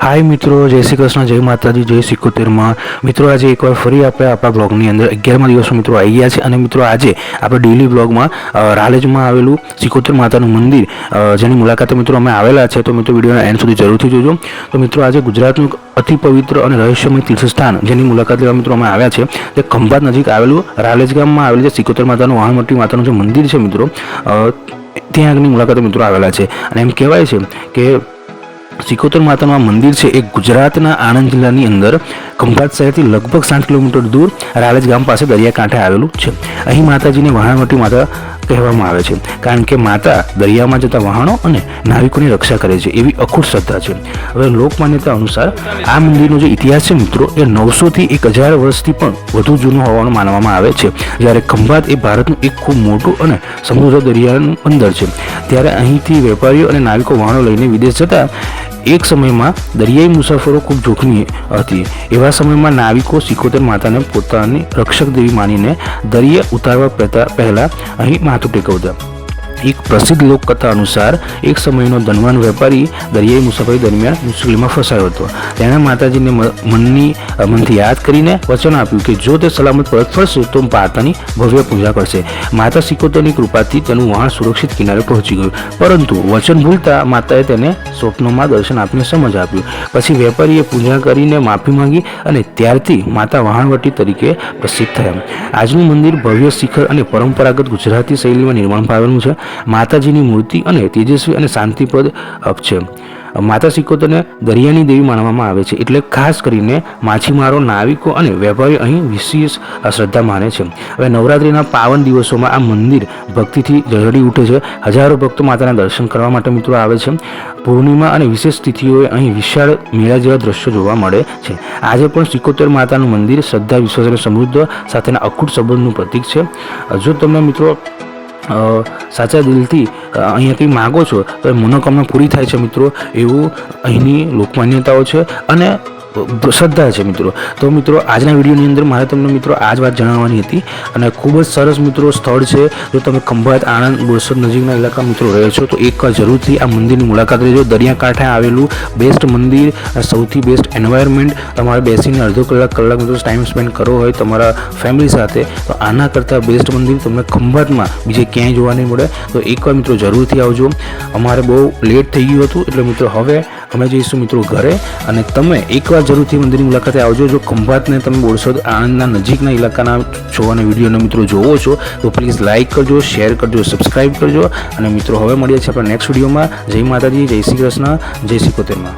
હાય મિત્રો, જય શ્રી કૃષ્ણ, જય માતાજી, જય સિકોતેરમાં મિત્રો, આજે એકવાર ફરી આપણે આપણા બ્લોગની અંદર અગિયારમાં દિવસો મિત્રો આવી ગયા છે અને મિત્રો, આજે આપણે ડેલી બ્લોગમાં રાલેજમાં આવેલું સિકોતેર માતાનું મંદિર. જેની મુલાકાતે મિત્રો અમે આવેલા છે, તો મિત્રો વિડીયોના એન્ડ સુધી જરૂરથી જોજો. તો મિત્રો, આજે ગુજરાતનું અતિ પવિત્ર અને રહસ્યમય તીર્થસ્થાન જેની મુલાકાત લેવા મિત્રો અમે આવ્યા છે. તે ખંભાત નજીક આવેલું રાલેજ ગામમાં આવેલું જે સિકોતેર માતાનું વાહણમટી માતાનું જે મંદિર છે મિત્રો ત્યાં આગળની મુલાકાતે મિત્રો આવેલા છે. અને એમ કહેવાય છે કે સિકોતર માતાનું આ મંદિર છે. એ ગુજરાતના આણંદ જિલ્લાની અંદર. ખંભાત શહેરથી લગભગ સાત કિલોમીટર દૂર રાલેજ ગામ પાસે દરિયાકાંઠે આવેલું છે. અહીં માતાજીને વહાણવટી માતા કહેવામાં આવે છે. કારણ કે માતા દરિયામાં જતા વહાણો અને નાવિકોની રક્ષા કરે છે એવી અખૂટ શ્રદ્ધા છે. હવે લોકમાન્યતા અનુસાર આ મંદિરનો જે ઇતિહાસ છે મિત્રો, એ નવસોથી એક હજાર વર્ષથી પણ વધુ જૂનું હોવાનું માનવામાં આવે છે. જ્યારે ખંભાત એ ભારતનું એક ખૂબ મોટું અને સમૃદ્ધ દરિયાનું બંદર છે. ત્યારે અહીંથી વેપારીઓ અને નાવિકો વહાણો લઈને વિદેશ જતા એક સમયમાં દરિયાઈ મુસાફરો ખૂબ જોખમી હતી. એવા સમયમાં નાવિકો સિકોતેર માતાને પોતાની રક્ષક દેવી માનીને દરિયા ઉતારવા પહેલાં અહીં માથું ટેકવતા. એક પ્રસિદ્ધ લોકકથા અનુસાર, એક સમયનો ધનવાન વેપારી દરિયાઈ મુસાફરી દરમિયાન મુશ્કેલીમાં ફસાયો હતો. તેણે માતાજીને મનની મનથી યાદ કરીને વચન આપ્યું કે જો તે સલામત પરત ફરશે, તો માતાની ભવ્ય પૂજા કરશે. માતા સિકોતરની કૃપાથી તેનું વહાણ સુરક્ષિત કિનારે પહોંચી ગયું. પરંતુ વચન ભૂલતા માતાએ તેને સ્વપ્નોમાં દર્શન આપીને સમજ આપ્યું. પછી વેપારીએ પૂજા કરીને માફી માંગી અને ત્યારથી માતા વહાણવટી તરીકે પ્રસિદ્ધ થયા. આજનું મંદિર ભવ્ય શિખર અને પરંપરાગત ગુજરાતી શૈલીમાં નિર્માણ પામેલું છે. માતાજીની મૂર્તિ અને તેજસ્વી અને શાંતિપ્રદ અપ છે. માતા સિકોતરને દરિયાની દેવી માનવામાં આવે છે એટલે ખાસ કરીને માછીમારો, નાવિકો અને વેપારીઓ અહીં વિશેષ શ્રદ્ધા માને છે. હવે નવરાત્રિના પાવન દિવસોમાં આ મંદિર ભક્તિથી ઝળહળી ઉઠે છે. હજારો ભક્તો માતાના દર્શન કરવા માટે મિત્રો આવે છે. પૂર્ણિમા અને વિશેષ તિથિઓએ અહીં વિશાળ મેળા જેવા દ્રશ્યો જોવા મળે છે. આજે પણ સિકોતેર માતાનું મંદિર શ્રદ્ધા, વિશ્વાસ અને સમૃદ્ધ સાથેના અખૂટ સંબંધનું પ્રતીક છે. જો તમને મિત્રો સાચા દિલથી અહીંયા કંઈ માગો છો? તો એ મનોકામના પૂરી થાય છે મિત્રો, એવું અહીંની લોકમાન્યતાઓ છે. અને શ્રદ્ધા છે મિત્રો. તો મિત્રો, આજના વિડીયોની અંદર મારે તમને મિત્રો આ જ વાત જણાવવાની હતી અને ખૂબ જ સરસ મિત્રો સ્થળ છે. જો તમે ખંભાત આણંદ, બોરસદ નજીકના ઇલાકા મિત્રો રહે છો, તો એકવાર જરૂરથી આ મંદિરની મુલાકાત લેજો. દરિયાકાંઠે આવેલું બેસ્ટ મંદિર સૌથી બેસ્ટ એન્વાયરમેન્ટ તમારે બેસીને અડધો કલાક કલાક મિત્રો ટાઈમ સ્પેન્ડ કરવો હોય તમારા ફેમિલી સાથે, તો આના કરતાં બેસ્ટ મંદિર તમને ખંભાતમાં બીજે ક્યાંય જોવા નહીં મળે. તો એકવાર મિત્રો જરૂરથી આવજો. અમારે બહુ લેટ થઈ ગયું હતું, એટલે મિત્રો હવે અમે જઈશું મિત્રો ઘરે અને તમે એકવાર જરૂરથી મંદિરની મુલાકાતે આવજો. જો ખંભાતને તમે બોરસદ આણંદના નજીકના ઇલાકાના છો અને વિડીયોને મિત્રો જોવો છો, તો પ્લીઝ લાઇક કરજો શેર કરજો સબસ્ક્રાઈબ કરજો. અને મિત્રો, હવે મળીએ છીએ આપણા નેક્સ્ટ વિડીયોમાં. જય માતાજી, જય શ્રી કૃષ્ણ, જય શ્રી કોતેરમાં